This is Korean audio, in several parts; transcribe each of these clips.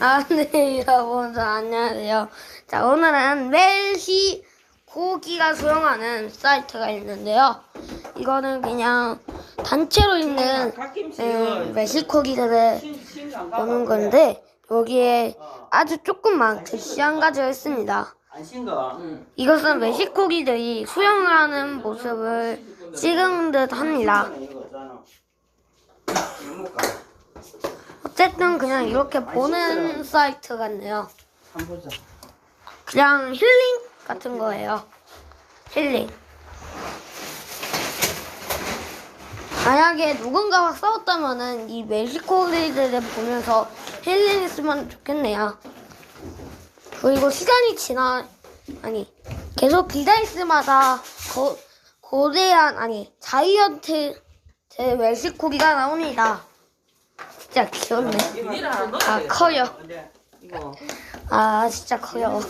아, 네, 여러분, 안녕하세요. 자, 오늘은 멜시 고기가 수영하는 사이트가 있는데요. 이거는 그냥 단체로 있는 음, 멕시코기들을 보는 건데, 여기에 아주 조금만 글씨 한 가지가 있습니다. 이것은 멕시코기들이 수영을 하는 모습을 찍은 듯 합니다. 어쨌든 그냥 이렇게 보는 사이트 같네요. 보자. 그냥 힐링 같은 거예요. 힐링. 만약에 누군가와 싸웠다면은 이 멕시코리들을 보면서 힐링했으면 좋겠네요. 그리고 시간이 지나 아니 계속 기다리스마다 거, 거대한 아니 자이언트 제 멕시코기가 나옵니다. 진짜 귀엽네. 아 커요. 아 진짜 커요.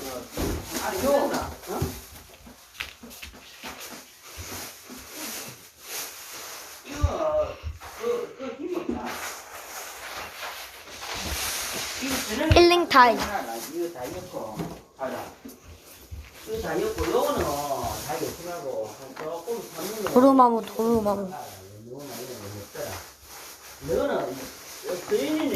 힐링 타임. 도루마무 도루마무. Sí.